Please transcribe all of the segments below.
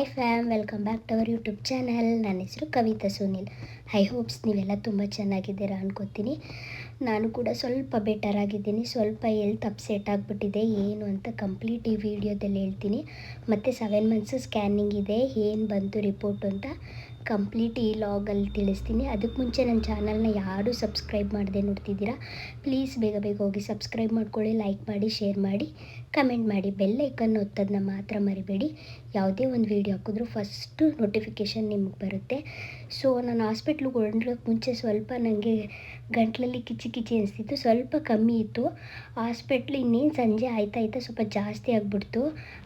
Hi fam, welcome back to our YouTube channel. ನನ್ನ ಹೆಸರು Kavita Sunil. I hopes ನೀವೆಲ್ಲ ತುಂಬ ಚೆನ್ನಾಗಿದ್ದೀರಾ ಅನ್ಕೋತೀನಿ. ನಾನು ಕೂಡ ಸ್ವಲ್ಪ ಬೆಟರ್ ಆಗಿದ್ದೀನಿ. ಸ್ವಲ್ಪ ಹೆಲ್ತ್ ಅಪ್ಸೆಟ್ ಆಗಿಬಿಟ್ಟಿದೆ. ಏನು ಅಂತ ಕಂಪ್ಲೀಟ್ ಈ ವಿಡಿಯೋದಲ್ಲಿ ಹೇಳ್ತೀನಿ. ಮತ್ತು ಸೆವೆನ್ ಮಂತ್ಸ್ ಸ್ಕ್ಯಾನಿಂಗ್ ಇದೆ. ಏನು ಬಂತು ರಿಪೋರ್ಟ್ ಅಂತ ಕಂಪ್ಲೀಟ್ ಈ ಲಾಗಲ್ಲಿ ತಿಳಿಸ್ತೀನಿ. ಅದಕ್ಕೆ ಮುಂಚೆ ನನ್ನ ಚಾನಲ್ನ ಯಾರೂ ಸಬ್ಸ್ಕ್ರೈಬ್ ಮಾಡದೆ ನೋಡ್ತಿದ್ದೀರಾ ಪ್ಲೀಸ್ ಬೇಗ ಬೇಗ ಹೋಗಿ ಸಬ್ಸ್ಕ್ರೈಬ್ ಮಾಡ್ಕೊಳ್ಳಿ ಲೈಕ್ ಮಾಡಿ ಶೇರ್ ಮಾಡಿ. ಕಮೆಂಟ್ ಮಾಡಿ, ಬೆಲ್ ಐಕನ್ ಒತ್ತೋದನ್ನ ಮಾತ್ರ ಮರಿಬೇಡಿ. ಯಾವುದೇ ಒಂದು ವೀಡಿಯೋ ಹಾಕಿದ್ರು ಫಸ್ಟು ನೋಟಿಫಿಕೇಷನ್ ನಿಮಗೆ ಬರುತ್ತೆ. ಸೊ ನಾನು ಹಾಸ್ಪಿಟ್ಲಿಗೆ ಹೊರಡೋಕ್ಕೆ ಮುಂಚೆ ಸ್ವಲ್ಪ ನನಗೆ ಗಂಟ್ಲಲ್ಲಿ ಕಿಚಿ ಕಿಚಿ ಅನಿಸ್ತಿತ್ತು, ಸ್ವಲ್ಪ ಕಮ್ಮಿ ಇತ್ತು. ಹಾಸ್ಪಿಟ್ಲ್ ಇನ್ನೇನು ಸಂಜೆ ಆಯ್ತಾ ಆಯ್ತಾ ಸ್ವಲ್ಪ ಜಾಸ್ತಿ ಆಗಿಬಿಡ್ತು.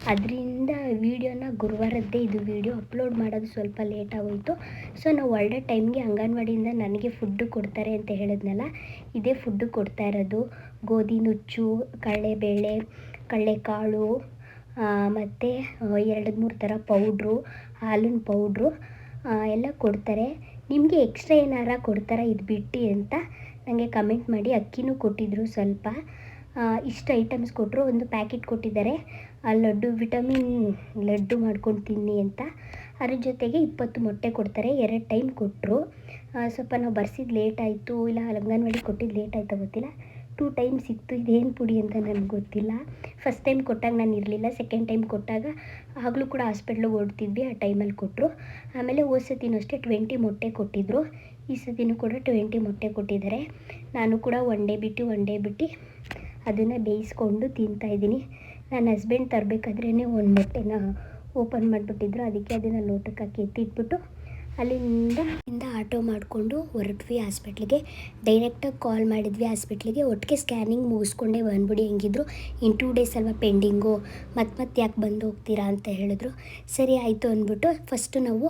ಅದರಿಂದ ವೀಡಿಯೋನ ಗುರುವಾರದ್ದೇ ಇದು ವೀಡಿಯೋ ಅಪ್ಲೋಡ್ ಮಾಡೋದು ಸ್ವಲ್ಪ ಲೇಟ್ ಆಗೋಯಿತು. ಸೊ ನಾವು ಒಳ್ಳೆ ಟೈಮ್ಗೆ ಅಂಗನವಾಡಿಯಿಂದ ನನಗೆ ಫುಡ್ಡು ಕೊಡ್ತಾರೆ ಅಂತ ಹೇಳಿದ್ನಲ್ಲ, ಇದೇ ಫುಡ್ಡು ಕೊಡ್ತಾ ಇರೋದು. ಗೋಧಿ ನುಚ್ಚು, ಕಡಲೆಬೇಳೆ ಕಡಲೆಕಾಳು ಮತ್ತು ಎರಡು ಮೂರು ಥರ ಪೌಡ್ರು ಹಾಲಿನ ಪೌಡ್ರು ಎಲ್ಲ ಕೊಡ್ತಾರೆ. ನಿಮಗೆ ಎಕ್ಸ್ಟ್ರಾ ಏನಾರ ಕೊಡ್ತಾರಾ ಇದು ಬಿಟ್ಟು ಅಂತ ನನಗೆ ಕಮೆಂಟ್ ಮಾಡಿ, ಅಕ್ಕಿನೂ ಕೊಟ್ಟಿದ್ದರು ಸ್ವಲ್ಪ. ಇಷ್ಟು ಐಟಮ್ಸ್ ಕೊಟ್ಟರು ಒಂದು ಪ್ಯಾಕೆಟ್ ಕೊಟ್ಟಿದ್ದಾರೆ. ಆ, ಲಡ್ಡು ವಿಟಮಿನ್ ಲಡ್ಡು ಮಾಡ್ಕೊಂಡು ತಿನ್ನಿ ಅಂತ. ಅದ್ರ ಜೊತೆಗೆ ಇಪ್ಪತ್ತು ಮೊಟ್ಟೆ ಕೊಡ್ತಾರೆ, ಎರಡು ಟೈಮ್ ಕೊಟ್ಟರು ಸ್ವಲ್ಪ ನಾವು ಬರ್ಸಿದ್ದು ಲೇಟ್ ಆಯಿತು, ಇಲ್ಲ ಅಂಗನವಾಡಿ ಕೊಟ್ಟಿದ್ದು ಲೇಟ್ ಆಯಿತಾ ಗೊತ್ತಿಲ್ಲ. ಟೂ ಟೈಮ್ ಸಿಕ್ತು, ಇದೇನು ಪುಡಿ ಅಂತ ನನಗೆ ಗೊತ್ತಿಲ್ಲ. ಫಸ್ಟ್ ಟೈಮ್ ಕೊಟ್ಟಾಗ ನಾನು ಇರಲಿಲ್ಲ ಸೆಕೆಂಡ್ ಟೈಮ್ ಕೊಟ್ಟಾಗ ಆಗಲೂ ಕೂಡ ಹಾಸ್ಪಿಟ್ಲಿಗೆ ಓಡ್ತಿದ್ವಿ ಆ ಟೈಮಲ್ಲಿ ಕೊಟ್ಟರು ಆಮೇಲೆ ಹೋದ ಸತಿನೂ ಅಷ್ಟೇ ಟ್ವೆಂಟಿ ಮೊಟ್ಟೆ ಕೊಟ್ಟಿದ್ದರು ಈ ಸತಿನೂ ಕೂಡ ಟ್ವೆಂಟಿ ಮೊಟ್ಟೆ ಕೊಟ್ಟಿದ್ದಾರೆ. ನಾನು ಕೂಡ ಒನ್ ಡೇ ಬಿಟ್ಟು ಒನ್ ಡೇ ಬಿಟ್ಟು ಅದನ್ನು ಬೇಯಿಸ್ಕೊಂಡು ತಿಂತಾಯಿದ್ದೀನಿ ನನ್ನ ಹಸ್ಬೆಂಡ್ ತರಬೇಕಾದ್ರೇ ಒಂದು ಮೊಟ್ಟೆನ ಓಪನ್ ಮಾಡಿಬಿಟ್ಟಿದ್ರು, ಅದಕ್ಕೆ ಅದನ್ನು ಲೋಟಕ್ಕೆ ಹಾಕಿ ಎತ್ತಿಟ್ಬಿಟ್ಟು ಅಲ್ಲಿಂದ ಇಂದ ಆಟೋ ಮಾಡಿಕೊಂಡು ಹೊರಟ್ವಿ ಹಾಸ್ಪಿಟ್ಲಿಗೆ. ಡೈರೆಕ್ಟಾಗಿ ಕಾಲ್ ಮಾಡಿದ್ವಿ ಹಾಸ್ಪಿಟ್ಲಿಗೆ. ಒಟ್ಟಿಗೆ ಸ್ಕ್ಯಾನಿಂಗ್ ಮುಗಿಸ್ಕೊಂಡೇ ಬಂದ್ಬಿಡಿ ಹೆಂಗಿದ್ರು. ಇನ್ ಟೂ ಡೇಸ್ ಅಲ್ವಾ ಪೆಂಡಿಂಗು ಮತ್ತೆ ಮತ್ತೆ ಯಾಕೆ ಬಂದು ಹೋಗ್ತೀರಾ ಅಂತ ಹೇಳಿದ್ರು. ಸರಿ ಆಯಿತು ಅಂದ್ಬಿಟ್ಟು ಫಸ್ಟು ನಾವು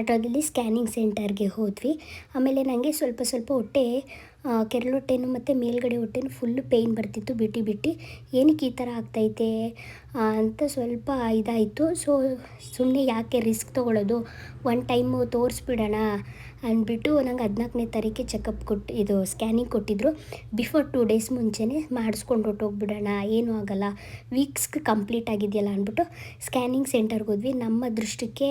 ಆಟೋದಲ್ಲಿ ಸ್ಕ್ಯಾನಿಂಗ್ ಸೆಂಟರ್ಗೆ ಹೋದ್ವಿ. ಆಮೇಲೆ ನನಗೆ ಸ್ವಲ್ಪ ಸ್ವಲ್ಪ ಹೊಟ್ಟೆ ಕೆರಳು ಹೊಟ್ಟೆನು ಮತ್ತು ಮೇಲ್ಗಡೆ ಹೊಟ್ಟೆನು ಫುಲ್ಲು ಪೇಯ್ನ್ ಬರ್ತಿತ್ತು ಬಿಟ್ಟು ಬಿಟ್ಟು ಏನಕ್ಕೆ ಈ ಥರ ಆಗ್ತೈತೆ? ಅಂತ ಸ್ವಲ್ಪ ಇದಾಯಿತು. ಸೊ ಸುಮ್ಮನೆ ಯಾಕೆ ರಿಸ್ಕ್ ತೊಗೊಳ್ಳೋದು ಒನ್ ಟೈಮು ತೋರಿಸ್ಬಿಡೋಣ. ಅಂದ್ಬಿಟ್ಟು ನಂಗೆ ಹದಿನಾಲ್ಕನೇ ತಾರೀಕಿಗೆ ಚೆಕಪ್ ಕೊಟ್ಟು ಇದು ಸ್ಕ್ಯಾನಿಂಗ್ ಕೊಟ್ಟಿದ್ದರು ಬಿಫೋರ್ ಟೂ ಡೇಸ್ ಮುಂಚೆನೇ ಮಾಡಿಸ್ಕೊಂಡು ಹೊಟ್ಟೋಗ್ಬಿಡೋಣ ಏನೂ ಆಗೋಲ್ಲ ವೀಕ್ಸ್ಗೆ ಕಂಪ್ಲೀಟ್ ಆಗಿದೆಯಲ್ಲ ಅಂದ್ಬಿಟ್ಟು ಸ್ಕ್ಯಾನಿಂಗ್ ಸೆಂಟರ್ಗೆ ಹೋದ್ವಿ. ನಮ್ಮ ದೃಷ್ಟಕ್ಕೆ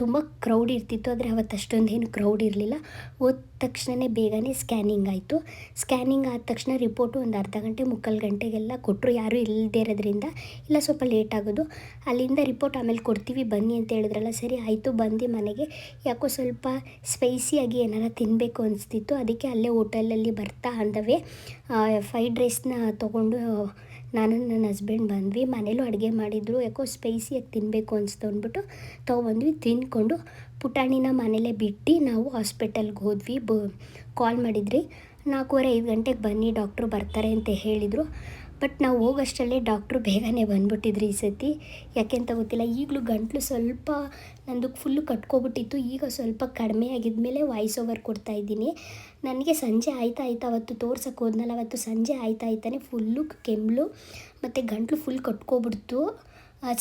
ತುಂಬ ಕ್ರೌಡ್ ಇರ್ತಿತ್ತು, ಆದರೆ ಅವತ್ತು ಅಷ್ಟೊಂದು ಏನು ಕ್ರೌಡ್ ಇರಲಿಲ್ಲ. ಹೋದ ತಕ್ಷಣವೇ ಬೇಗನೆ ಸ್ಕ್ಯಾನಿಂಗ್ ಆಯಿತು. ಸ್ಕ್ಯಾನಿಂಗ್ ಆದ ತಕ್ಷಣ ರಿಪೋರ್ಟು ಒಂದು ಅರ್ಧ ಗಂಟೆ, ಮುಕ್ಕಾಲು ಗಂಟೆಗೆಲ್ಲ ಕೊಟ್ಟರು ಯಾರೂ ಇಲ್ಲದೇ ಇರೋದ್ರಿಂದ ಇಲ್ಲ, ಸ್ವಲ್ಪ ಲೇಟ್ ಆಗೋದು. ಅಲ್ಲಿಂದ ರಿಪೋರ್ಟ್ ಆಮೇಲೆ ಕೊಡ್ತೀವಿ, ಬನ್ನಿ ಅಂತ ಹೇಳಿದ್ರಲ್ಲ, ಸರಿ, ಆಯಿತು, ಬಂದು ಮನೆಗೆ. ಯಾಕೋ ಸ್ವಲ್ಪ ಸ್ಪೈಸಿಯಾಗಿ ಏನಾರ ತಿನ್ನಬೇಕು ಅನಿಸ್ತಿತ್ತು. ಅದಕ್ಕೆ ಅಲ್ಲೇ ಹೋಟೆಲಲ್ಲಿ ಬರ್ತಾ ಅಂದವೆ ಫ್ರೈಡ್ ರೈಸ್ನ ತೊಗೊಂಡು ನಾನು ನನ್ನ ಹಸ್ಬೆಂಡ್ ಬಂದ್ವಿ. ಮನೇಲೂ ಅಡುಗೆ ಮಾಡಿದ್ರು. ಯಾಕೋ ಸ್ಪೈಸಿಯಾಗಿ ತಿನ್ನಬೇಕು ಅನಿಸ್ತು ಅಂದ್ಬಿಟ್ಟು ತೊಗೊಬಂದ್ವಿ ತಿಂದ್ಕೊಂಡು ಪುಟಾಣಿನ ಮನೇಲೇ ಬಿಟ್ಟು ನಾವು ಹಾಸ್ಪಿಟಲ್ಗೆ ಹೋದ್ವಿ. ಬ ಕಾಲ್ ಮಾಡಿದ್ರಿ. ನಾಲ್ಕೂವರೆ ಐದು ಗಂಟೆಗೆ ಬನ್ನಿ ಡಾಕ್ಟ್ರು ಬರ್ತಾರೆ ಅಂತ ಹೇಳಿದರು. ಬಟ್ ನಾವು ಹೋಗೋಷ್ಟರಲ್ಲೇ ಡಾಕ್ಟ್ರು ಬೇಗನೆ ಬಂದ್ಬಿಟ್ಟಿದ್ರು ಈ ಸತಿ ಯಾಕೆಂತ ಗೊತ್ತಿಲ್ಲ, ಈಗಲೂ ಗಂಟಲು ಸ್ವಲ್ಪ ನಂದು ಫುಲ್ಲು ಕಟ್ಕೊಬಿಟ್ಟಿತ್ತು. ಈಗ ಸ್ವಲ್ಪ ಕಡಿಮೆ ಆಗಿದ್ಮೇಲೆ ವಾಯ್ಸ್ ಓವರ್ ಕೊಡ್ತಾಯಿದ್ದೀನಿ ನನಗೆ ಸಂಜೆ ಆಯ್ತಾ ಆಯ್ತಾ ಅವತ್ತು ತೋರ್ಸಕ್ಕೆ ಹೋದ್ನಲ್ಲ, ಅವತ್ತು ಸಂಜೆ ಆಯ್ತಾ ಆಯ್ತಾನೆ ಫುಲ್ಲು ಕೆಮ್ಮಲು ಮತ್ತು ಗಂಟ್ಲು ಫುಲ್ ಕಟ್ಕೊಬಿಡ್ತು.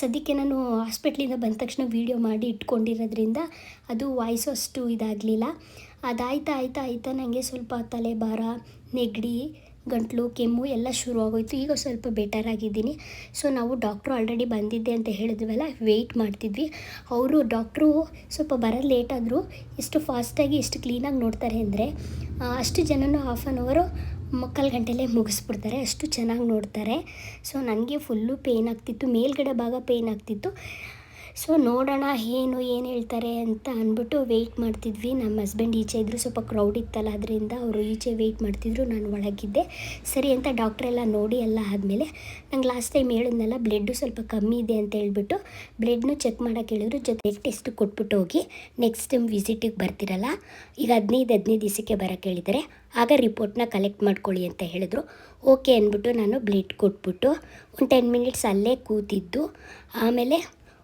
ಸದ್ಯಕ್ಕೆ ನಾನು ಹಾಸ್ಪಿಟ್ಲಿಂದ ಬಂದ ತಕ್ಷಣ ವೀಡಿಯೋ ಮಾಡಿ ಇಟ್ಕೊಂಡಿರೋದ್ರಿಂದ ಅದು ವಾಯ್ಸ್ ಅಷ್ಟು ಇದಾಗಲಿಲ್ಲ. ಅದಾಯ್ತಾ ಆಯ್ತಾ ಆಯ್ತಾ ನನಗೆ ಸ್ವಲ್ಪ ತಲೆ ಭಾರ ನೆಗಡಿ ಗಂಟ್ಲು, ಕೆಮ್ಮು ಎಲ್ಲ ಶುರು ಆಗೋಯ್ತು ಈಗ ಸ್ವಲ್ಪ ಬೆಟರ್ ಆಗಿದ್ದೀನಿ. ಸೊ ನಾವು ಡಾಕ್ಟ್ರು ಆಲ್ರೆಡಿ ಬಂದಿದ್ದೆ ಅಂತ ಹೇಳಿದ್ವಲ್ಲ ವೆಯ್ಟ್ ಮಾಡ್ತಿದ್ವಿ. ಅವರು ಡಾಕ್ಟ್ರು ಸ್ವಲ್ಪ ಬರೋದು ಲೇಟ್ ಆದರೂ ಎಷ್ಟು ಫಾಸ್ಟಾಗಿ ಎಷ್ಟು ಕ್ಲೀನಾಗಿ ನೋಡ್ತಾರೆ ಅಂದರೆ ಅಷ್ಟು ಜನನೂ ಹಾಫ್ ಆನ್ ಅವರು ಮುಕ್ಕಾಲು ಗಂಟೆಲೇ ಮುಗಿಸ್ಬಿಡ್ತಾರೆ, ಅಷ್ಟು ಚೆನ್ನಾಗಿ ನೋಡ್ತಾರೆ. ಸೊ ನನಗೆ ಫುಲ್ಲು ಪೇಯ್ನ್ ಆಗ್ತಿತ್ತು, ಮೇಲ್ಗಡೆ ಭಾಗ ಪೇಯ್ನ್ ಆಗ್ತಿತ್ತು. ಸೊ ನೋಡೋಣ ಏನು ಏನು ಹೇಳ್ತಾರೆ ಅಂತ ಅಂದ್ಬಿಟ್ಟು ವೆಯ್ಟ್ ಮಾಡ್ತಿದ್ವಿ. ನಮ್ಮ ಹಸ್ಬೆಂಡ್ ಈಚೆ ಇದ್ದರು ಸ್ವಲ್ಪ ಕ್ರೌಡ್ ಇತ್ತಲ್ಲ, ಅದರಿಂದ ಅವರು ಈಚೆ ವೆಯ್ಟ್ ಮಾಡ್ತಿದ್ರು. ನಾನು ಒಳಗಿದ್ದೆ. ಸರಿ ಅಂತ ಡಾಕ್ಟ್ರೆಲ್ಲ ನೋಡಿ ಎಲ್ಲ ಆದಮೇಲೆ ನಂಗೆ ಲಾಸ್ಟ್ ಟೈಮ್ ಹೇಳಿದ್ನಲ್ಲ ಬ್ಲಡ್ಡು ಸ್ವಲ್ಪ ಕಮ್ಮಿ ಇದೆ ಅಂತ ಹೇಳ್ಬಿಟ್ಟು ಬ್ಲಡ್ನು ಚೆಕ್ ಮಾಡೋಕ್ಕೆ ಹೇಳಿದ್ರು. ಜೊತೆ ಟೆಸ್ಟ್ ಕೊಟ್ಬಿಟ್ಟು ಹೋಗಿ ನೆಕ್ಸ್ಟ್ ಟೈಮ್ ವಿಸಿಟಿಗೆ ಬರ್ತಿರಲ್ಲ. ಈಗ ಹದಿನೈದು ಹದಿನೈದು ದಿವಸಕ್ಕೆ ಬರೋಕ್ಕೆ ಹೇಳಿದ್ದಾರೆ. ಆಗ ರಿಪೋರ್ಟ್ನ ಕಲೆಕ್ಟ್ ಮಾಡ್ಕೊಳ್ಳಿ ಅಂತ ಹೇಳಿದ್ರು. ಓಕೆ ಅಂದ್ಬಿಟ್ಟು ನಾನು ಬ್ಲಡ್ ಕೊಟ್ಬಿಟ್ಟು ಒಂದು ಟೆನ್ ಮಿನಿಟ್ಸ್ ಅಲ್ಲೇ ಕೂತಿದ್ದು. ಆಮೇಲೆ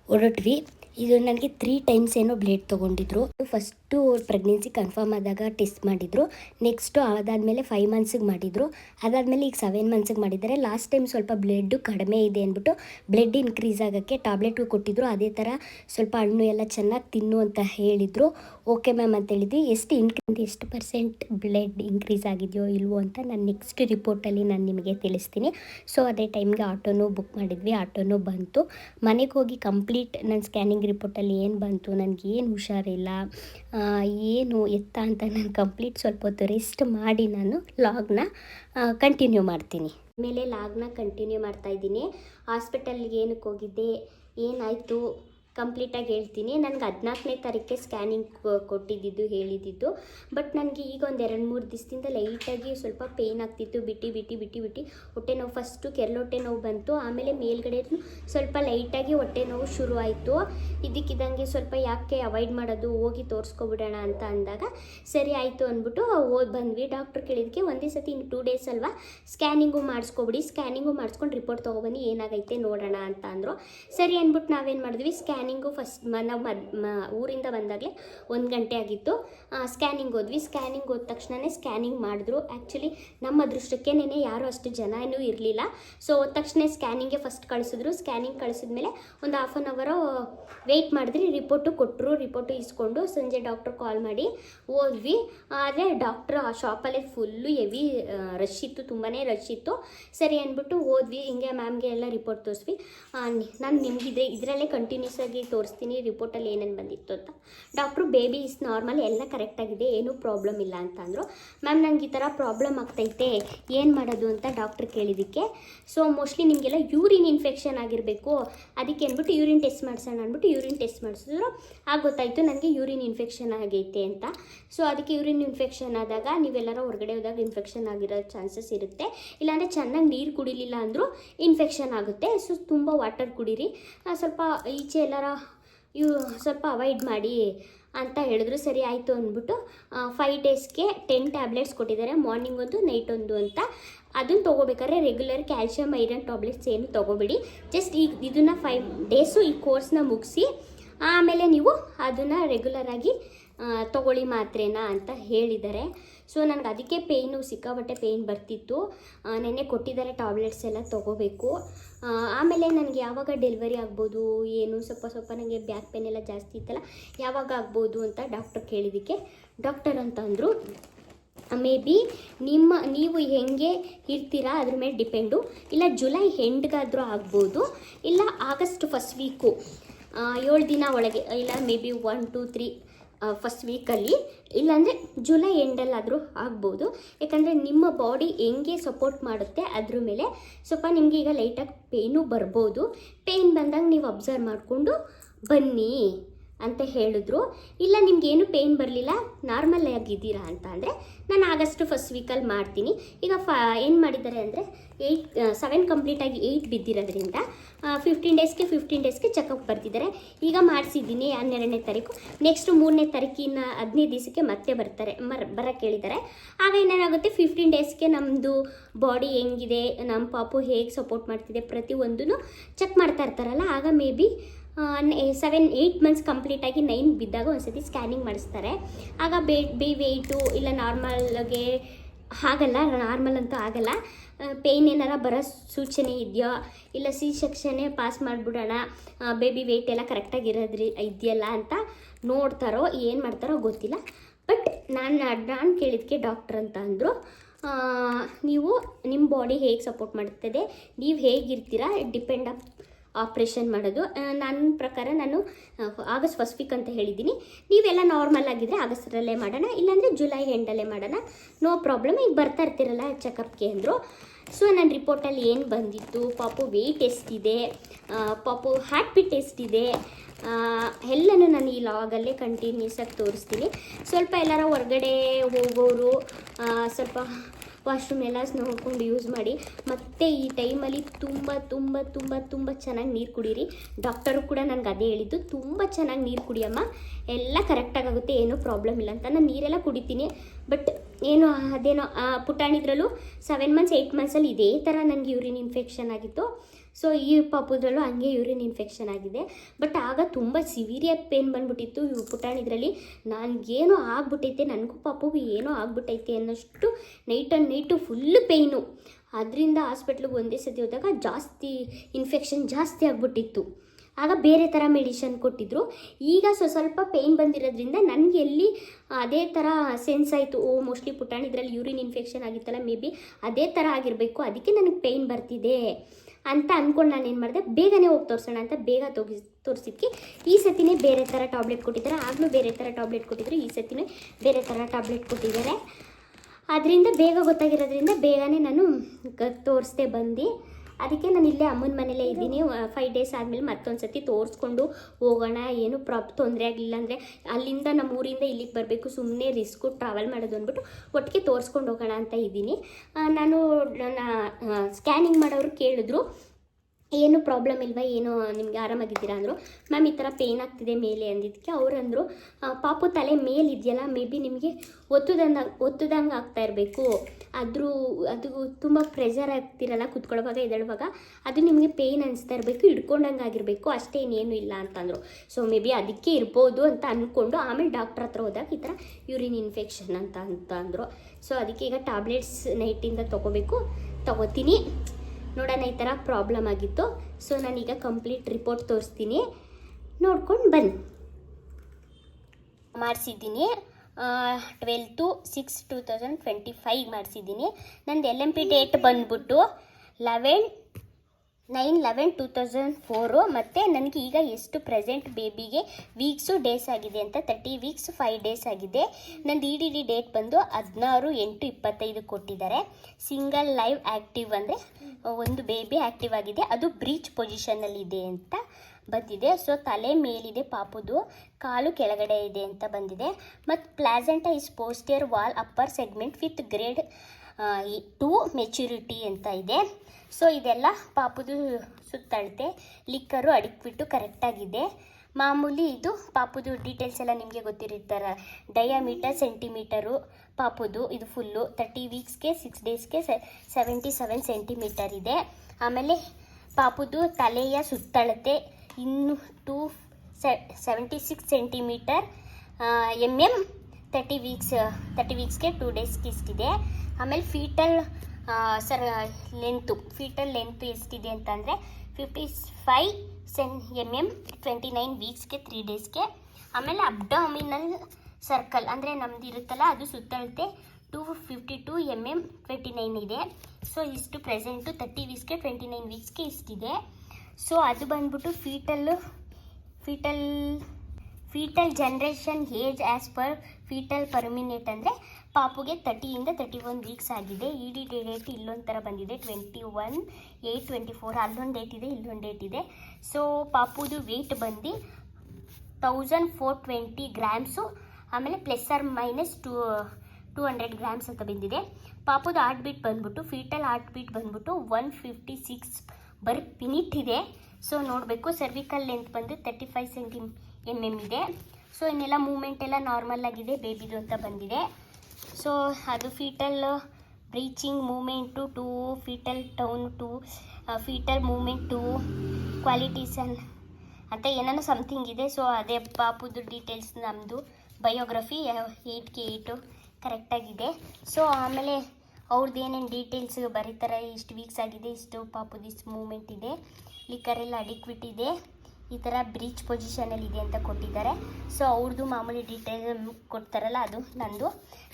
ಹೊರಟ್ವಿ ಇದು ನನಗೆ ತ್ರೀ ಟೈಮ್ಸ್ ಏನೋ ಬ್ಲೇಡ್ ತೊಗೊಂಡಿದ್ರು. ಫಸ್ಟು ಪ್ರೆಗ್ನೆನ್ಸಿ ಕನ್ಫರ್ಮ್ ಆದಾಗ ಟೆಸ್ಟ್ ಮಾಡಿದರು. ನೆಕ್ಸ್ಟು ಅದಾದಮೇಲೆ ಫೈವ್ ಮಂತ್ಸಿಗೆ ಮಾಡಿದರು. ಅದಾದಮೇಲೆ ಈಗ ಸೆವೆನ್ ಮಂತ್ಸಿಗೆ ಮಾಡಿದ್ದಾರೆ. ಲಾಸ್ಟ್ ಟೈಮ್ ಸ್ವಲ್ಪ ಬ್ಲಡ್ಡು ಕಡಿಮೆ ಇದೆ ಅಂದ್ಬಿಟ್ಟು ಬ್ಲಡ್ ಇನ್ಕ್ರೀಸ್ ಆಗೋಕ್ಕೆ ಟ್ಯಾಬ್ಲೆಟ್ ಕೊಟ್ಟಿದ್ರು. ಅದೇ ಥರ ಸ್ವಲ್ಪ ಹಣ್ಣು ಎಲ್ಲ ಚೆನ್ನಾಗಿ ತಿನ್ನು ಅಂತ ಹೇಳಿದರು. ಓಕೆ ಮ್ಯಾಮ್ ಅಂತ ಹೇಳಿದ್ವಿ. ಎಷ್ಟು ಇನ್ಕ್ರೀಸ್ ಎಷ್ಟು ಪರ್ಸೆಂಟ್ ಬ್ಲಡ್ ಇನ್ಕ್ರೀಸ್ ಆಗಿದೆಯೋ ಇಲ್ವೋ ಅಂತ ನಾನು ನೆಕ್ಸ್ಟ್ ರಿಪೋರ್ಟಲ್ಲಿ ನಾನು ನಿಮಗೆ ತಿಳಿಸ್ತೀನಿ. ಸೊ ಅದೇ ಟೈಮ್ಗೆ ಆಟೋನು ಬುಕ್ ಮಾಡಿದ್ವಿ. ಆಟೋನೂ ಬಂತು. ಮನೆಗೆ ಹೋಗಿ ಕಂಪ್ಲೀಟ್ ನನ್ನ ಸ್ಕ್ಯಾನಿಂಗ್ ಸ್ಕ್ಯಾನಿಂಗ್ ರಿಪೋರ್ಟಲ್ಲಿ ಏನು ಬಂತು, ನನಗೆ ಏನು ಹುಷಾರಿಲ್ಲ ಏನು ಎತ್ತ ಅಂತ ನಾನು ಕಂಪ್ಲೀಟ್ ಸ್ವಲ್ಪ ಹೊತ್ತು ರೆಸ್ಟ್ ಮಾಡಿ ನಾನು ಲಾಗ್ನ ಕಂಟಿನ್ಯೂ ಮಾಡ್ತೀನಿ. ಆಮೇಲೆ ಲಾಗ್ನ ಕಂಟಿನ್ಯೂ ಮಾಡ್ತಾ ಇದ್ದೀನಿ. ಹಾಸ್ಪಿಟಲ್ಗೆ ಏನಕ್ಕೆ ಹೋಗಿದ್ದೆ, ಏನಾಯಿತು? ಕಂಪ್ಲೀಟಾಗಿ ಹೇಳ್ತೀನಿ. ನನಗೆ ಹದಿನಾಲ್ಕನೇ ತಾರೀಕೆ ಸ್ಕ್ಯಾನಿಂಗ್ ಕೊಟ್ಟಿದ್ದಿದ್ದು ಹೇಳಿದ್ದಿದ್ದು ಬಟ್ ನನಗೆ ಈಗ ಒಂದು ಎರಡು ಮೂರು ದಿವಸದಿಂದ ಲೈಟಾಗಿ ಸ್ವಲ್ಪ ಪೇಯ್ನ್ ಆಗ್ತಿತ್ತು. ಬಿಟ್ಟು ಬಿಟ್ಟು ಬಿಟ್ಟು ಬಿಟ್ಟು ಹೊಟ್ಟೆ ನೋವು ಫಸ್ಟು ಕೆರಳು ಹೊಟ್ಟೆ ನೋವು ಬಂತು. ಆಮೇಲೆ ಮೇಲ್ಗಡೆ ಸ್ವಲ್ಪ ಲೈಟಾಗಿ ಹೊಟ್ಟೆ ನೋವು ಶುರು ಆಯಿತು. ಇದಕ್ಕಿದ್ದಂಗೆ ಸ್ವಲ್ಪ ಯಾಕೆ ಅವಾಯ್ಡ್ ಮಾಡೋದು? ಹೋಗಿ ತೋರಿಸ್ಕೊಬಿಡೋಣ ಅಂತ ಅಂದಾಗ, ಸರಿ ಆಯಿತು ಅಂದ್ಬಿಟ್ಟು ಹೋಗಿ ಬಂದ್ವಿ. ಡಾಕ್ಟ್ರ್ ಕೇಳಿದಕ್ಕೆ ಒಂದೇ ಸತಿ ಇನ್ನು ಟೂ ಡೇಸ್ ಅಲ್ವಾ? ಸ್ಕ್ಯಾನಿಂಗು ಮಾಡಿಸ್ಕೊಬಿಡಿ. ಸ್ಕ್ಯಾನಿಂಗು ಮಾಡಿಸ್ಕೊಂಡು ರಿಪೋರ್ಟ್ ತೊಗೊಬನ್ನಿ. ಏನಾಗೈತೆ ನೋಡೋಣ ಅಂತ ಅಂದರು. ಸರಿ ಅಂದ್ಬಿಟ್ಟು ನಾವೇನು ಮಾಡಿದ್ವಿ? ಸ್ಕ್ಯಾನಿಂಗು ಫಸ್ಟ್ ನಾವು ಮದ್ ಮ, ಊರಿಂದ ಬಂದಾಗಲೇ ಒಂದು ಗಂಟೆ ಆಗಿತ್ತು. ಸ್ಕ್ಯಾನಿಂಗ್ ಹೋದ್ವಿ. ಸ್ಕ್ಯಾನಿಂಗ್ ಹೋದ ತಕ್ಷಣವೇ ಸ್ಕ್ಯಾನಿಂಗ್ ಮಾಡಿದ್ರು. ಆ್ಯಕ್ಚುಲಿ ನಮ್ಮ ಅದೃಷ್ಟಕ್ಕೆ ನೆನೆ ಯಾರೂ ಅಷ್ಟು ಜನ ಏನೂ ಇರಲಿಲ್ಲ. ಸೊ, ಹೋದ ತಕ್ಷಣ ಸ್ಕ್ಯಾನಿಂಗ್ಗೆ ಫಸ್ಟ್ ಕಳಿಸಿದ್ರು. ಸ್ಕ್ಯಾನಿಂಗ್ ಕಳಿಸಿದ್ಮೇಲೆ ಒಂದು ಹಾಫ್ ಆನ್ ಅವರು ವೆಯ್ಟ್ ಮಾಡಿದ್ರಿ. ರಿಪೋರ್ಟು ಕೊಟ್ಟರು ರಿಪೋರ್ಟು ಇಸ್ಕೊಂಡು ಸಂಜೆ ಡಾಕ್ಟ್ರ್ ಕಾಲ್ ಮಾಡಿ ಹೋದ್ವಿ. ಆದರೆ ಡಾಕ್ಟ್ರ್ ಆ ಶಾಪಲ್ಲೇ ಫುಲ್ಲು ಹೆವಿ ರಶ್ ಇತ್ತು. ತುಂಬಾ ರಶ್ ಇತ್ತು. ಸರಿ ಅಂದ್ಬಿಟ್ಟು ಹೋದ್ವಿ. ಹಿಂಗೆ ಮ್ಯಾಮ್ಗೆ ಎಲ್ಲ ರಿಪೋರ್ಟ್ ತೋರಿಸ್ವಿ. ನಾನು ನಿಮಗಿದೆ ಇದರಲ್ಲೇ ಕಂಟಿನ್ಯೂಸ್ ತೋರಿಸ್ತೀನಿ ರಿಪೋರ್ಟಲ್ಲಿ ಏನೇನು ಬಂದಿತ್ತು ಅಂತ. ಡಾಕ್ಟ್ರು ಬೇಬಿ ಇಸ್ ನಾರ್ಮಲ್ ಎಲ್ಲ ಕರೆಕ್ಟಾಗಿದೆ ಏನೂ ಪ್ರಾಬ್ಲಮ್ ಇಲ್ಲ ಅಂತ ಅಂದರು. ಮ್ಯಾಮ್ ನನಗೆ ಈ ಥರ ಪ್ರಾಬ್ಲಮ್ ಆಗ್ತೈತೆ, ಏನು ಮಾಡೋದು ಅಂತ ಡಾಕ್ಟ್ರ್ ಕೇಳಿದ್ದಕ್ಕೆ ಸೊ ಮೋಸ್ಟ್ಲಿ ನಿಮಗೆಲ್ಲ ಯೂರಿನ್ ಇನ್ಫೆಕ್ಷನ್ ಆಗಿರಬೇಕು. ಅದಕ್ಕೆ ಅಂದ್ಬಿಟ್ಟು ಯೂರಿನ್ ಟೆಸ್ಟ್ ಮಾಡಿಸೋಣ ಅಂದ್ಬಿಟ್ಟು ಯೂರಿನ್ ಟೆಸ್ಟ್ ಮಾಡಿಸಿದ್ರು. ಆಗ ಗೊತ್ತಾಯಿತು ನನಗೆ ಯೂರಿನ್ ಇನ್ಫೆಕ್ಷನ್ ಆಗೈತೆ ಅಂತ. ಸೊ ಅದಕ್ಕೆ ಯೂರಿನ್ ಇನ್ಫೆಕ್ಷನ್ ಆದಾಗ ನೀವೆಲ್ಲರ ಹೊರಗಡೆ ಹೋದಾಗ ಇನ್ಫೆಕ್ಷನ್ ಆಗಿರೋ ಚಾನ್ಸಸ್ ಇರುತ್ತೆ. ಇಲ್ಲಾಂದರೆ ಚೆನ್ನಾಗಿ ನೀರು ಕುಡಿಲಿಲ್ಲ ಅಂದರೂ ಇನ್ಫೆಕ್ಷನ್ ಆಗುತ್ತೆ. ಸೊ ತುಂಬ ವಾಟರ್ ಕುಡೀರಿ. ಸ್ವಲ್ಪ ಈಚೆ ಎಲ್ಲರ ಇವು ಸ್ವಲ್ಪ ಅವಾಯ್ಡ್ ಮಾಡಿ ಅಂತ ಹೇಳಿದ್ರು ಸರಿ ಆಯಿತು ಅಂದ್ಬಿಟ್ಟು ಫೈವ್ ಡೇಸ್ಗೆ ಟೆನ್ ಟ್ಯಾಬ್ಲೆಟ್ಸ್ ಕೊಟ್ಟಿದ್ದಾರೆ. ಮಾರ್ನಿಂಗ್ ಒಂದು ನೈಟ್ ಒಂದು ಅಂತ. ಅದನ್ನು ತೊಗೋಬೇಕಾದ್ರೆ ರೆಗ್ಯುಲರ್ ಕ್ಯಾಲ್ಶಿಯಂ ಐರನ್ ಟ್ಯಾಬ್ಲೆಟ್ಸ್ ಏನು ತೊಗೋಬೇಡಿ. ಜಸ್ಟ್ ಈಗ ಇದನ್ನು ಫೈವ್ ಡೇಸು ಈ ಕೋರ್ಸ್ನ ಮುಗಿಸಿ, ಆಮೇಲೆ ನೀವು ಅದನ್ನು ರೆಗ್ಯುಲರಾಗಿ ತೊಗೊಳ್ಳಿ ಮಾತ್ರೇನಾ ಅಂತ ಹೇಳಿದ್ದಾರೆ. ಸೊ ನನಗೆ ಅದಕ್ಕೆ ಪೇಯ್ನು ಸಿಕ್ಕಾಬಟ್ಟೆ ಪೇಯ್ನ್ ಬರ್ತಿತ್ತು. ನೆನ್ನೆ ಕೊಟ್ಟಿದ್ದಾರೆ ಟ್ಯಾಬ್ಲೆಟ್ಸ್ ಎಲ್ಲ ತೊಗೋಬೇಕು. ಆಮೇಲೆ ನನಗೆ ಯಾವಾಗ ಡೆಲಿವರಿ ಆಗ್ಬೋದು, ಏನು ಸ್ವಲ್ಪ ಸ್ವಲ್ಪ ನನಗೆ ಬ್ಯಾಕ್ ಪೇನ್ ಎಲ್ಲ ಜಾಸ್ತಿ ಇತ್ತಲ್ಲ, ಯಾವಾಗ ಆಗ್ಬೋದು ಅಂತ ಡಾಕ್ಟರ್ ಕೇಳಿದ್ದಕ್ಕೆ ಡಾಕ್ಟರ್ ಅಂತ ಅಂದರು ಮೇ ಬಿ ನಿಮ್ಮ, ನೀವು ಹೆಂಗೆ ಇರ್ತೀರಾ ಅದ್ರ ಮೇಲೆ ಡಿಪೆಂಡು ಇಲ್ಲ ಜುಲೈ ಎಂಡ್ಗಾದರೂ ಆಗ್ಬೋದು, ಇಲ್ಲ ಆಗಸ್ಟ್ ಫಸ್ಟ್ ವೀಕು ಏಳು ದಿನ ಒಳಗೆ, ಇಲ್ಲ maybe one two three first ವೀಕಲ್ಲಿ ಇಲ್ಲಾಂದರೆ ಜುಲೈ ಎಂಡಲ್ಲಾದರೂ ಆಗ್ಬೋದು. ಯಾಕಂದರೆ ನಿಮ್ಮ ಬಾಡಿ ಹೆಂಗೆ ಸಪೋರ್ಟ್ ಮಾಡುತ್ತೆ ಅದ್ರ ಮೇಲೆ ಸ್ವಲ್ಪ ನಿಮಗೆ ಈಗ ಲೈಟಾಗಿ ಪೇಯ್ನು ಬರ್ಬೋದು. ಪೇಯ್ನ್ ಬಂದಾಗ ನೀವು ಅಬ್ಸರ್ವ್ ಮಾಡಿಕೊಂಡು ಬನ್ನಿ. ಅಂತ ಹೇಳಿದ್ರು. ಇಲ್ಲ, ನಿಮ್ಗೇನು ಪೇಯ್ನ್ ಬರಲಿಲ್ಲ? ನಾರ್ಮಲ್ ಆಗಿದ್ದೀರಾ ಅಂತ ಅಂದರೆ, ನಾನು ಆಗಸ್ಟ್ ಫಸ್ಟ್ ವೀಕಲ್ಲಿ ಮಾಡ್ತೀನಿ. ಈಗ ಫ, ಏನು ಮಾಡಿದ್ದಾರೆ ಅಂದರೆ ಏಯ್ಟ್ ಸೆವೆನ್ ಕಂಪ್ಲೀಟಾಗಿ ಏಯ್ಟ್ ಬಿದ್ದಿರೋದ್ರಿಂದ ಫಿಫ್ಟೀನ್ ಡೇಸ್ಗೆ ಫಿಫ್ಟೀನ್ ಡೇಸ್ಗೆ ಚೆಕಪ್ ಬರ್ತಿದ್ದಾರೆ ಈಗ ಮಾಡಿಸಿದ್ದೀನಿ ಹನ್ನೆರಡನೇ ತಾರೀಕು. ನೆಕ್ಸ್ಟ್ ಮೂರನೇ ತಾರೀಕಿನ ಹದಿನೈದು ದಿವಸಕ್ಕೆ ಮತ್ತೆ ಬರ್ತಾರೆ, ಮರ್ ಬರೋಕ್ಕೆ ಹೇಳಿದ್ದಾರೆ ಆಗ ಏನೇನಾಗುತ್ತೆ? ಫಿಫ್ಟೀನ್ ಡೇಸ್ಗೆ ನಮ್ಮದು ಬಾಡಿ ಹೆಂಗಿದೆ ನಮ್ಮ ಪಾಪು ಹೇಗೆ ಸಪೋರ್ಟ್ ಮಾಡ್ತಿದೆ ಪ್ರತಿಯೊಂದೂ ಚೆಕ್ ಮಾಡ್ತಾ ಇರ್ತಾರಲ್ಲ, ಆಗ maybe seven eight months ಕಂಪ್ಲೀಟಾಗಿ ನೈನ್ ಬಿದ್ದಾಗ ಒಂದ್ಸತಿ ಸ್ಕ್ಯಾನಿಂಗ್ ಮಾಡಿಸ್ತಾರೆ. ಆಗ ಬೇ, ಬಿ ವೆಯ್ಟು ಇಲ್ಲ ನಾರ್ಮಲ್ಗೆ ಆಗಲ್ಲ ನಾರ್ಮಲ್ ಅಂತೂ ಆಗಲ್ಲ. ಪೇಯ್ನ್ ಏನಾರ ಬರೋ ಸೂಚನೆ ಇದೆಯೋ? ಇಲ್ಲ ಸಿ ಸೆಕ್ಷನ್ನೇ ಪಾಸ್ ಮಾಡಿಬಿಡೋಣ ಬೇಬಿ ವೆಯ್ಟ್ ಎಲ್ಲ ಕರೆಕ್ಟಾಗಿ ಇರೋದ್ರಿ, ಇದೆಯಲ್ಲ ಅಂತ ನೋಡ್ತಾರೋ, ಏನು ಮಾಡ್ತಾರೋ ಗೊತ್ತಿಲ್ಲ. ಬಟ್ ನಾನು ನಾನು ಕೇಳಿದ್ಕೆ ಡಾಕ್ಟ್ರ್ ಅಂತ ಅಂದರು ನೀವು ನಿಮ್ಮ ಬಾಡಿ ಹೇಗೆ ಸಪೋರ್ಟ್ ಮಾಡ್ತದೆ? ನೀವು ಹೇಗಿರ್ತೀರಾ? ಡಿಪೆಂಡ್ ಅಪ್ ಆಪ್ರೇಷನ್ ಮಾಡೋದು. ನನ್ನ ಪ್ರಕಾರ ನಾನು ಆಗಸ್ಟ್ ಫಸ್ಟ್ ವೀಕ್ ಅಂತ ಹೇಳಿದ್ದೀನಿ. ನೀವೆಲ್ಲ ನಾರ್ಮಲ್ ಆಗಿದ್ದರೆ ಆಗಸ್ಟರಲ್ಲೇ ಮಾಡೋಣ, ಇಲ್ಲಾಂದರೆ ಜುಲೈ ಎಂಡಲ್ಲೇ ಮಾಡೋಣ. ನೋ ಪ್ರಾಬ್ಲಮ್ ಈಗ ಬರ್ತಾ ಇರ್ತೀರಲ್ಲ ಚೆಕಪ್ಗೆ ಅಂದರು. ಸೊ ನನ್ನ ರಿಪೋರ್ಟಲ್ಲಿ ಏನು ಬಂದಿತ್ತು? ಪಾಪು ವೆಯ್ಟ್ ಎಷ್ಟಿದೆ ಪಾಪು ಹ್ಯಾಟ್ ಬಿಟ್ ಎಷ್ಟಿದೆ ಎಲ್ಲನೂ ನಾನು ಈ ಲಾಗಲ್ಲೇ ಕಂಟಿನ್ಯೂಸ್ ಆಗಿ ತೋರಿಸ್ತೀನಿ. ಸ್ವಲ್ಪ ಎಲ್ಲರ ಹೊರಗಡೆ ಹೋಗೋರು ಸ್ವಲ್ಪ ವಾಶ್ರೂಮ್ ಎಲ್ಲ ನೋಡ್ಕೊಂಡು ಯೂಸ್ ಮಾಡಿ, ಮತ್ತು ಈ ಟೈಮಲ್ಲಿ ತುಂಬ ತುಂಬ ತುಂಬ ತುಂಬ ಚೆನ್ನಾಗಿ ನೀರು ಕುಡೀರಿ. ಡಾಕ್ಟರು ಕೂಡ ನನಗೆ ಅದೇ ಹೇಳಿದ್ದು, ತುಂಬ ಚೆನ್ನಾಗಿ ನೀರು ಕುಡಿಯಮ್ಮ. ಎಲ್ಲ ಕರೆಕ್ಟಾಗಿ ಆಗುತ್ತೆ, ಏನೂ ಪ್ರಾಬ್ಲಮ್ ಇಲ್ಲ ಅಂತ. ನಾನು ನೀರೆಲ್ಲ ಕುಡಿತೀನಿ ಬಟ್ ಏನು, ಅದೇನೋ ಪುಟಾಣಿದ್ರಲ್ಲೂ ಸೆವೆನ್ ಮಂತ್ಸ್ ಏಯ್ಟ್ ಮಂತ್ಸಲ್ಲಿ ಇದೇ ಥರ ನನಗೆ ಯೂರಿನ್ ಇನ್ಫೆಕ್ಷನ್ ಆಗಿತ್ತು. ಸೊ ಈ ಪಾಪುದ್ರಲ್ಲೂ ಹಂಗೆ ಯೂರಿನ್ ಇನ್ಫೆಕ್ಷನ್ ಆಗಿದೆ. ಬಟ್ ಆಗ ತುಂಬ ಸಿವಿರಿಯಾಗಿ ಪೇನ್ ಬಂದ್ಬಿಟ್ಟಿತ್ತು. ಇವು ಪುಟಾಣಿದ್ರಲ್ಲಿ ನನಗೇನೋ ಆಗ್ಬಿಟ್ಟೈತೆ, ನನಗೂ ಪಾಪುಗೂ ಏನೋ ಆಗ್ಬಿಟ್ಟೈತೆ ಅನ್ನೋಷ್ಟು night and night full pain ಅದರಿಂದ ಹಾಸ್ಪಿಟ್ಲಿಗೆ ಒಂದೇ ಸತಿ ಹೋದಾಗ ಜಾಸ್ತಿ ಇನ್ಫೆಕ್ಷನ್ ಜಾಸ್ತಿ ಆಗಿಬಿಟ್ಟಿತ್ತು. ಆಗ ಬೇರೆ ಥರ ಮೆಡಿಷನ್ ಕೊಟ್ಟಿದ್ರು. ಈಗ ಸ್ವಸ್ವಲ್ಪ ಪೇಯ್ನ್ ಬಂದಿರೋದ್ರಿಂದ ನನಗೆ ಎಲ್ಲಿ ಅದೇ ಥರ ಸೆನ್ಸ್ ಆಯಿತು. ಓ ಮೋಸ್ಟ್ಲಿ ಪುಟಾಣಿ ಇದರಲ್ಲಿ ಯೂರಿನ್ ಇನ್ಫೆಕ್ಷನ್ ಆಗಿತ್ತಲ್ಲ ಮೇ ಬಿ ಅದೇ ಥರ ಆಗಿರಬೇಕು. ಅದಕ್ಕೆ ನನಗೆ ಪೇಯ್ನ್ ಬರ್ತಿದೆ. ಅಂತ ಅಂದ್ಕೊಂಡು ನಾನು ಏನು ಮಾಡಿದೆ, ಬೇಗನೆ ಹೋಗಿ ತೋರಿಸೋಣ ಅಂತ ಬೇಗ ತೋಗಿ ತೋರಿಸಿದ್ಕೆ ಈ ಸತಿನೇ ಬೇರೆ ಥರ ಟ್ಯಾಬ್ಲೆಟ್ ಕೊಟ್ಟಿದ್ದಾರೆ. ಆಗಲೂ ಬೇರೆ ಥರ ಟ್ಯಾಬ್ಲೆಟ್ ಕೊಟ್ಟಿದ್ರು, ಈ ಸತಿನೇ ಬೇರೆ ಥರ ಟ್ಯಾಬ್ಲೆಟ್ ಕೊಟ್ಟಿದ್ದಾರೆ. ಅದರಿಂದ ಬೇಗ ಗೊತ್ತಾಗಿರೋದ್ರಿಂದ ಬೇಗನೆ ನಾನು ತೋರಿಸ್ದೆ ಬಂದು. ಅದಕ್ಕೆ ನಾನು ಇಲ್ಲೇ ಅಮ್ಮನ ಮನೇಲೇ ಇದ್ದೀನಿ. ಫೈವ್ ಡೇಸ್ ಆದಮೇಲೆ ಮತ್ತೊಂದು ಸತಿ ತೋರಿಸ್ಕೊಂಡು ಹೋಗೋಣ. ಏನು ಪ್ರಾಪ್ ತೊಂದರೆ ಆಗಲಿಲ್ಲ ಅಂದರೆ ಅಲ್ಲಿಂದ ನಮ್ಮ ಊರಿಂದ ಇಲ್ಲಿಗೆ ಬರಬೇಕು. ಸುಮ್ಮನೆ ರಿಸ್ಕು ಟ್ರಾವೆಲ್ ಮಾಡೋದು ಅಂದ್ಬಿಟ್ಟು ಒಟ್ಟಿಗೆ ತೋರಿಸ್ಕೊಂಡು ಹೋಗೋಣ ಅಂತ ಇದ್ದೀನಿ. ನಾನು ನನ್ನ ಸ್ಕ್ಯಾನಿಂಗ್ ಮಾಡೋರು ಕೇಳಿದ್ರು. ಏನು ಪ್ರಾಬ್ಲಮ್ ಇಲ್ವಾ, ಏನು ನಿಮಗೆ ಆರಾಮಾಗಿದ್ದೀರಾ ಅಂದರು, ಮ್ಯಾಮ್, ಈ ಥರ ಪೇಯ್ನ್ ಆಗ್ತಿದೆ ಮೇಲೆ ಅಂದಿದ್ದಕ್ಕೆ ಅವರಂದರು ಪಾಪು ತಲೆ ಮೇಲಿದೆಯಲ್ಲ, ಮೇ ಬಿ ನಿಮಗೆ ಒತ್ತುದಂಗೆ, ಒತ್ತದಂಗೆ ಆಗ್ತಾ ಇರಬೇಕು. ಆದರೂ ಅದು ತುಂಬ ಪ್ರೆಷರ್ ಆಗ್ತಿರಲ್ಲ ಕುತ್ಕೊಳ್ಳುವಾಗ ಎದ್ದೇಳುವಾಗ, ಅದು ನಿಮಗೆ ಪೇಯ್ನ್ ಅನಿಸ್ತಾ ಇರಬೇಕು, ಹಿಡ್ಕೊಂಡಂಗೆ ಆಗಿರಬೇಕು ಅಷ್ಟೇ ಇನ್ನೇನು ಇಲ್ಲ ಅಂತಂದರು. ಸೊ ಮೇ ಬಿ ಅದಕ್ಕೆ ಇರ್ಬೋದು ಅಂತ ಅಂದ್ಕೊಂಡು ಆಮೇಲೆ ಡಾಕ್ಟ್ರ್ ಹತ್ರ ಹೋದಾಗ ಈ ಥರ ಯೂರಿನ್ ಇನ್ಫೆಕ್ಷನ್ ಅಂತ ಅಂತ ಅಂದರು. ಸೊ ಅದಕ್ಕೆ ಈಗ ಟ್ಯಾಬ್ಲೆಟ್ಸ್ ನೈಟಿಂದ ತೊಗೋಬೇಕು, ತೊಗೋತೀನಿ. ನೋಡೋಣ, ಈ ಥರ ಪ್ರಾಬ್ಲಮ್ ಆಗಿತ್ತು. ಸೊ ನಾನೀಗ ಕಂಪ್ಲೀಟ್ ರಿಪೋರ್ಟ್ ತೋರಿಸ್ತೀನಿ. ನೋಡ್ಕೊಂಡು ಬನ್ನಿ. ಮಾಡಿಸಿದ್ದೀನಿ. Twelfth six two thousand twenty five ಮಾಡಿಸಿದ್ದೀನಿ. ನಂದು ಎಲ್ ಎಂ ಪಿ ಡೇಟ್ ಬಂದ್ಬಿಟ್ಟು eleven nine, eleven, two thousand four ಮತ್ತು ನನಗೆ ಈಗ ಎಷ್ಟು ಪ್ರೆಸೆಂಟ್ ಬೇಬಿಗೆ ವೀಕ್ಸು ಡೇಸ್ ಆಗಿದೆ ಅಂತ ತರ್ಟಿ ವೀಕ್ಸ್, ಫೈವ್ ಡೇಸ್ ಆಗಿದೆ. ನಂದು ಇ ಡಿ ಡಿ ಡೇಟ್ ಬಂದು ಹದಿನಾರು ಎಂಟು ಇಪ್ಪತ್ತೈದು ಕೊಟ್ಟಿದ್ದಾರೆ. ಸಿಂಗಲ್ ಲೈವ್ ಆ್ಯಕ್ಟಿವ್ ಅಂದರೆ ಒಂದು ಬೇಬಿ ಆ್ಯಕ್ಟಿವ್ ಆಗಿದೆ. ಅದು ಬ್ರೀಚ್ ಪೊಸಿಷನಲ್ಲಿದೆ ಅಂತ ಬಂದಿದೆ. ಸೊ, ತಲೆ ಮೇಲಿದೆ ಪಾಪುದು, ಕಾಲು ಕೆಳಗಡೆ ಇದೆ ಅಂತ ಬಂದಿದೆ. ಮತ್ತು placenta is posterior wall upper segment with grade two maturity ಅಂತ ಇದೆ. ಸೊ ಇದೆಲ್ಲ ಪಾಪುದು ಸುತ್ತಳತೆ. ಲಿಕ್ಕರು ಅಡಿಕ್ಬಿಟ್ಟು ಕರೆಕ್ಟಾಗಿದೆ ಮಾಮೂಲಿ ಇದು ಪಾಪುದು ಡೀಟೇಲ್ಸ್ ಎಲ್ಲ ನಿಮಗೆ ಗೊತ್ತಿರ್ತಾರೆ ಡಯಾಮೀಟರ್ ಸೆಂಟಿಮೀಟರು ಪಾಪುದು, ಇದು ಫುಲ್ಲು ತರ್ಟಿ ವೀಕ್ಸ್ಗೆ ಸಿಕ್ಸ್ ಡೇಸ್ಗೆ ಸೆವೆಂಟಿ ಸೆವೆನ್ ಸೆಂಟಿಮೀಟರ್ ಇದೆ. ಆಮೇಲೆ ಪಾಪುದು ತಲೆಯ ಸುತ್ತಳತೆ ಇನ್ನು two seventy six centimetre M M thirty weeks thirty ವೀಕ್ಸ್ಗೆ two ಡೇಸ್ಗೆ ಇಷ್ಟಿದೆ ಆಮೇಲೆ fetal sir length fetal length ಎಷ್ಟಿದೆ ಅಂತಂದರೆ ಫಿಫ್ಟಿ ಫೈ ಸೆನ್ ಎಂ ಎಂ ಟ್ವೆಂಟಿ ನೈನ್ ವೀಕ್ಸ್ಗೆ ತ್ರೀ ಡೇಸ್ಗೆ ಆಮೇಲೆ ಅಬ್ಡಾಮಿನಲ್ ಸರ್ಕಲ್ ಅಂದರೆ ನಮ್ದು ಇರುತ್ತಲ್ಲ, ಅದು ಸುತ್ತಳತೆ two fifty two M M twenty nine ಇದೆ. ಸೊ ಇಷ್ಟು ಪ್ರೆಸೆಂಟು ತರ್ಟಿ ವೀಕ್ಸ್ಗೆ ಟ್ವೆಂಟಿ ನೈನ್ ವೀಕ್ಸ್ಗೆ ಇಷ್ಟಿದೆ. ಸೊ ಅದು ಬಂದ್ಬಿಟ್ಟು fetal fetal fetal generation age as per fetal ಪರ್ಮಿನೇಟ್ ಅಂದರೆ ಪಾಪುಗೆ ತರ್ಟಿಯಿಂದ ತರ್ಟಿ ಒನ್ ವೀಕ್ಸ್ ಆಗಿದೆ. ಇ ಡಿ ಡೇಟ್ ಇಲ್ಲೊಂದು ಥರ ಬಂದಿದೆ. Twenty one eight twenty four ಅಲ್ಲೊಂದು ಡೇಟ್ ಇದೆ, ಇಲ್ಲೊಂದು ಡೇಟ್ ಇದೆ. ಸೊ ಪಾಪುದು ವೆಯ್ಟ್ ಬಂದು ತೌಸಂಡ್ ಫೋರ್ ಟ್ವೆಂಟಿ ಗ್ರಾಮ್ಸು ಆಮೇಲೆ plus or minus two two hundred grams ಅಂತ ಬಂದಿದೆ. ಪಾಪುದು ಹಾರ್ಟ್ ಬೀಟ್ ಬಂದ್ಬಿಟ್ಟು ಫೀಟಲ್ ಹಾರ್ಟ್ ಬೀಟ್ ಬಂದ್ಬಿಟ್ಟು one fifty six per minute ಇದೆ. ಸೊ ನೋಡಬೇಕು ಸರ್ವಿಕಲ್ ಲೆಂತ್ ಬಂದು ತರ್ಟಿ ಫೈವ್ ಸೆಂಟಿ ಎಂ ಎಂ ಇದೆ. ಸೊ ಇನ್ನೆಲ್ಲ ಮೂಮೆಂಟ್ ಎಲ್ಲ ನಾರ್ಮಲ್ ಆಗಿದೆ ಬೇಬಿದು ಅಂತ ಬಂದಿದೆ. ಸೊ ಅದು fetal breathing movement to fetal tone to fetal movement to qualities ಅಂತ ಏನೋ ಸಮಥಿಂಗ್ ಇದೆ. ಸೊ ಅದೇ ಪಾಪುದು ಡೀಟೇಲ್ಸ್ ನಮ್ಮದು ಬಯೋಗ್ರಫಿ ಏಯ್ಟ್ಗೆ ಏಯ್ಟು ಕರೆಕ್ಟಾಗಿದೆ ಸೊ ಆಮೇಲೆ ಅವ್ರದ್ದು ಏನೇನು ಡೀಟೇಲ್ಸ್ ಬರೀತಾರೆ, ಇಷ್ಟು ವೀಕ್ಸ್ ಆಗಿದೆ, ಇಷ್ಟು ಪಾಪುದಿಸ್ ಮೂಮೆಂಟ್ ಇದೆ. ಲಿಕ್ಕರೆಲ್ಲ ಅಡಿಕ್ವಿಟ್ ಇದೆ. ಈ ಥರ ಬ್ರೀಚ್ ಪೊಸಿಷನಲ್ಲಿ ಇದೆ ಅಂತ ಕೊಟ್ಟಿದ್ದಾರೆ. ಸೊ ಅವ್ರದ್ದು ಮಾಮೂಲಿ ಡೀಟೇಲ್ ಕೊಡ್ತಾರಲ್ಲ, ಅದು ನಂದು.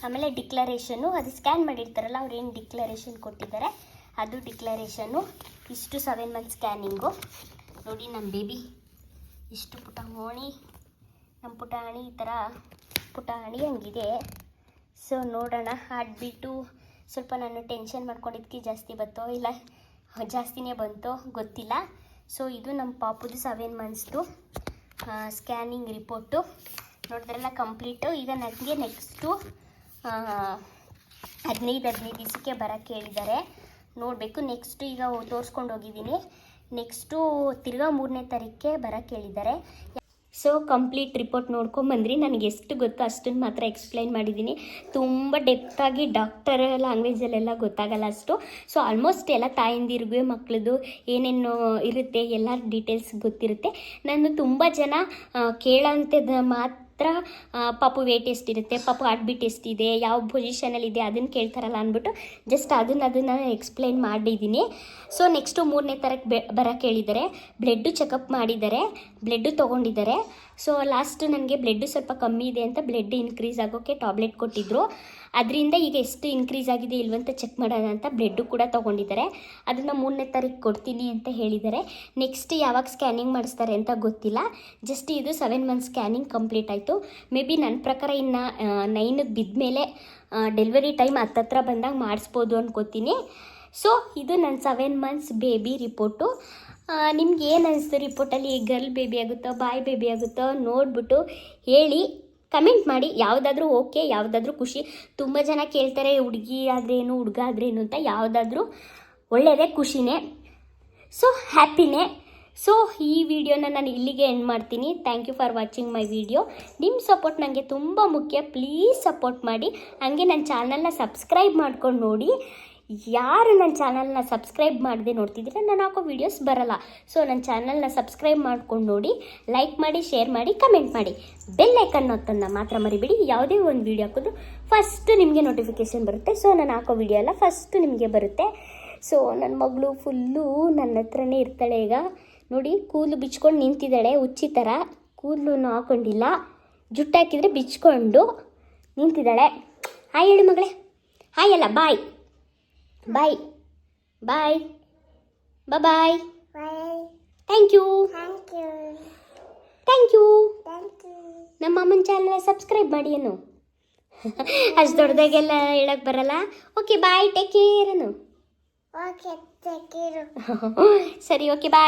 ಆಮೇಲೆ ಡಿಕ್ಲರೇಷನ್ನು ಅದು ಸ್ಕ್ಯಾನ್ ಮಾಡಿರ್ತಾರಲ್ಲ, ಅವ್ರು ಏನು ಡಿಕ್ಲರೇಷನ್ ಕೊಟ್ಟಿದ್ದಾರೆ, ಅದು ಡಿಕ್ಲರೇಷನ್ನು ಇಷ್ಟು ಸೆವೆನ್ ಮಂತ್ ಸ್ಕ್ಯಾನಿಂಗು ನೋಡಿ ನಮ್ಮ ಬೇಬಿ ಇಷ್ಟು ಪುಟಾಣಿ ನಮ್ಮ ಪುಟಾಣಿ ಈ ಥರ ಪುಟಾಣಿ ಹಂಗಿದೆ. ಸೊ ನೋಡೋಣ ಹಾರ್ಟ್ ಬಿಟ್ಟು ಸ್ವಲ್ಪ ನಾನು ಟೆನ್ಷನ್ ಮಾಡ್ಕೊಂಡಿದ್ದಕ್ಕೆ ಜಾಸ್ತಿ ಬಂತೋ ಇಲ್ಲ, ಜಾಸ್ತಿನೇ ಬಂತೋ ಗೊತ್ತಿಲ್ಲ. ಸೊ ಇದು ನಮ್ಮ ಪಾಪುದು ಸೆವೆನ್ ಮಂತ್ಸ್ದು ಸ್ಕ್ಯಾನಿಂಗ್ ರಿಪೋರ್ಟು ನೋಡಿದ್ರೆಲ್ಲ ಕಂಪ್ಲೀಟು ಈಗ ನನಗೆ ನೆಕ್ಸ್ಟು ಹದಿನೈದು ಹದಿನೈದು ದಿವಸಕ್ಕೆ ಬರೋಕ್ಕೆ ಹೇಳಿದ್ದಾರೆ. ನೋಡಬೇಕು ನೆಕ್ಸ್ಟು ಈಗ ತೋರಿಸ್ಕೊಂಡು ಹೋಗಿದ್ದೀನಿ. ನೆಕ್ಸ್ಟು ತಿರ್ಗಾ ಮೂರನೇ ತಾರೀಕಿಗೆ ಬರೋಕ್ಕೆ ಹೇಳಿದ್ದಾರೆ. ಸೊ ಕಂಪ್ಲೀಟ್ ರಿಪೋರ್ಟ್ ನೋಡ್ಕೊಂಬಂದ್ರಿ. ನನಗೆ ಎಷ್ಟು ಗೊತ್ತೋ ಅಷ್ಟನ್ನು ಮಾತ್ರ ಎಕ್ಸ್ಪ್ಲೈನ್ ಮಾಡಿದ್ದೀನಿ. ತುಂಬ ಡೆಪ್ತಾಗಿ ಡಾಕ್ಟರ್ ಲ್ಯಾಂಗ್ವೇಜಲ್ಲೆಲ್ಲ ಗೊತ್ತಾಗಲ್ಲ ಅಷ್ಟು. ಸೊ ಆಲ್ಮೋಸ್ಟ್ ಎಲ್ಲ ತಾಯಿಂದಿರ್ಗೂ ಮಕ್ಕಳದು ಏನೇನು ಇರುತ್ತೆ ಎಲ್ಲ ಡೀಟೇಲ್ಸ್ ಗೊತ್ತಿರುತ್ತೆ. ನಾನು ತುಂಬ ಜನ ಕೇಳೋಂಥದ್ದು ಮಾತ್ರ ಆ, ಪಾಪು ವೇಟ್ ಎಷ್ಟಿರುತ್ತೆ ಪಾಪು ಬೀಟ್ ಎಷ್ಟಿದೆ ಯಾವ ಪೊಸಿಷನಲ್ಲಿದೆ ಅದನ್ನು ಕೇಳ್ತಾರಲ್ಲ ಅಂದ್ಬಿಟ್ಟು ಜಸ್ಟ್ ಅದನ್ನು ಅದನ್ನು ಎಕ್ಸ್ಪ್ಲೈನ್ ಮಾಡಿದ್ದೀನಿ. ಸೊ ನೆಕ್ಸ್ಟು ಮೂರನೇ ಥರಕ್ಕೆ ಬೆ ಬರೋಕ್ಕೆ ಹೇಳಿದ್ದಾರೆ ಬ್ಲಡ್ಡು ಚೆಕಪ್ ಮಾಡಿದ್ದಾರೆ ಬ್ಲಡ್ಡು ತೊಗೊಂಡಿದ್ದಾರೆ ಸೊ ಲಾಸ್ಟ್ ನನಗೆ ಬ್ಲಡ್ಡು ಸ್ವಲ್ಪ ಕಮ್ಮಿ ಇದೆ ಅಂತ ಬ್ಲಡ್ ಇನ್ಕ್ರೀಸ್ ಆಗೋಕ್ಕೆ ಟಾಬ್ಲೆಟ್ ಕೊಟ್ಟಿದ್ರು. ಅದರಿಂದ ಈಗ ಎಷ್ಟು ಇನ್ಕ್ರೀಸ್ ಆಗಿದೆ ಇಲ್ವಂತ ಚೆಕ್ ಮಾಡೋಣ ಅಂತ ಬ್ಲಡ್ಡು ಕೂಡ ತೊಗೊಂಡಿದ್ದಾರೆ. ಅದನ್ನು ಮೂರನೇ ತಾರೀಕು ಕೊಡ್ತೀನಿ ಅಂತ ಹೇಳಿದ್ದಾರೆ. ನೆಕ್ಸ್ಟ್ ಯಾವಾಗ ಸ್ಕ್ಯಾನಿಂಗ್ ಮಾಡಿಸ್ತಾರೆ ಅಂತ ಗೊತ್ತಿಲ್ಲ. ಜಸ್ಟ್ ಇದು ಸೆವೆನ್ ಮಂತ್ ಸ್ಕ್ಯಾನಿಂಗ್ ಕಂಪ್ಲೀಟ್ ಆಯಿತು. ಮೇ ಬಿ ನನ್ನ ಪ್ರಕಾರ ಇನ್ನು ನೈನಿಗೆ ಬಿದ್ದ ಮೇಲೆ ಡೆಲಿವರಿ ಟೈಮ್ ಹತ್ತತ್ರ ಬಂದಾಗ ಮಾಡಿಸ್ಬೋದು ಅನ್ಕೋತೀನಿ ಸೊ ಇದು ನನ್ನ ಸೆವೆನ್ ಮಂತ್ಸ್ ಬೇಬಿ ರಿಪೋರ್ಟು ನಿಮ್ಗೆ ಏನು ಅನಿಸ್ತು ರಿಪೋರ್ಟಲ್ಲಿ ಗರ್ಲ್ ಬೇಬಿ ಆಗುತ್ತೋ ಬಾಯ್ ಬೇಬಿ ಆಗುತ್ತೋ ನೋಡಿಬಿಟ್ಟು ಹೇಳಿ. ಕಮೆಂಟ್ ಮಾಡಿ ಯಾವುದಾದ್ರೂ ಓಕೆ ಯಾವುದಾದ್ರೂ ಖುಷಿ. ತುಂಬ ಜನ ಕೇಳ್ತಾರೆ, ಹುಡುಗಿ ಆದ್ರೇನು, ಹುಡುಗ ಆದ್ರೇನು ಅಂತ ಯಾವುದಾದ್ರೂ ಒಳ್ಳೆಯದೇ ಖುಷಿನೇ. ಸೊ ಹ್ಯಾಪಿನೇ ಸೊ ಈ ವಿಡಿಯೋನ ನಾನು ಇಲ್ಲಿಗೆ ಎಂಡ್ ಮಾಡ್ತೀನಿ. Thank you for watching my video ನಿಮ್ಮ ಸಪೋರ್ಟ್ ನನಗೆ ತುಂಬ ಮುಖ್ಯ. ಪ್ಲೀಸ್ ಸಪೋರ್ಟ್ ಮಾಡಿ. ಹಾಗೆ ನನ್ನ ಚಾನಲ್ನ ಸಬ್ಸ್ಕ್ರೈಬ್ ಮಾಡ್ಕೊಂಡು ನೋಡಿ. ಯಾರು ನನ್ನ ಚಾನಲ್ನ ಸಬ್ಸ್ಕ್ರೈಬ್ ಮಾಡದೆ ನೋಡ್ತಿದ್ರೆ ನಾನು ಹಾಕೋ ವೀಡಿಯೋಸ್ ಬರಲ್ಲ. ಸೊ ನನ್ನ ಚಾನಲ್ನ ಸಬ್ಸ್ಕ್ರೈಬ್ ಮಾಡ್ಕೊಂಡು ನೋಡಿ ಲೈಕ್ ಮಾಡಿ ಶೇರ್ ಮಾಡಿ ಕಮೆಂಟ್ ಮಾಡಿ. ಬೆಲ್ ಐಕನ್ ಒತ್ತನ್ನ ಮಾತ್ರ ಮರಿಬೇಡಿ, ಯಾವುದೇ ಒಂದು ವೀಡಿಯೋ ಹಾಕಿದ್ರು ಫಸ್ಟ್ ನಿಮಗೆ ನೋಟಿಫಿಕೇಷನ್ ಬರುತ್ತೆ. ಸೊ ನಾನು ಹಾಕೋ ವಿಡಿಯೋ ಎಲ್ಲ ಫಸ್ಟ್ ನಿಮಗೆ ಬರುತ್ತೆ. ಸೊ ನನ್ನ ಮಗಳು ಫುಲ್ಲು ನನ್ನ ಹತ್ರನೇ ಇರ್ತಾಳೆ ಈಗ. ನೋಡಿ, ಕೂದಲು ಬಿಚ್ಕೊಂಡು ನಿಂತಿದ್ದಾಳೆ ಉಚ್ಚಿ ಥರ ಕೂದಲು ಹಾಕೊಂಡಿಲ್ಲ. ಜುಟ್ಟಾಕಿದರೆ ಬಿಚ್ಕೊಂಡು ನಿಂತಿದ್ದಾಳೆ. ಹಾಯ್ ಹೇಳಿ ಮಗಳೇ. ಹಾಯ್ ಅಲ್ಲ bye bye bye bye bye thank you thank you thank you ನಮ್ಮ ಅಮ್ಮನ ಚಾನಲ್ ಸಬ್ಸ್ಕ್ರೈಬ್ ಮಾಡಿ ಏನು ಅಷ್ಟು ದೊಡ್ಡದಾಗೆಲ್ಲ ಹೇಳಕ್ ಬರಲ್ಲ. Okay bye take care Anu okay ಸರಿ ಓಕೆ ಬಾಯ್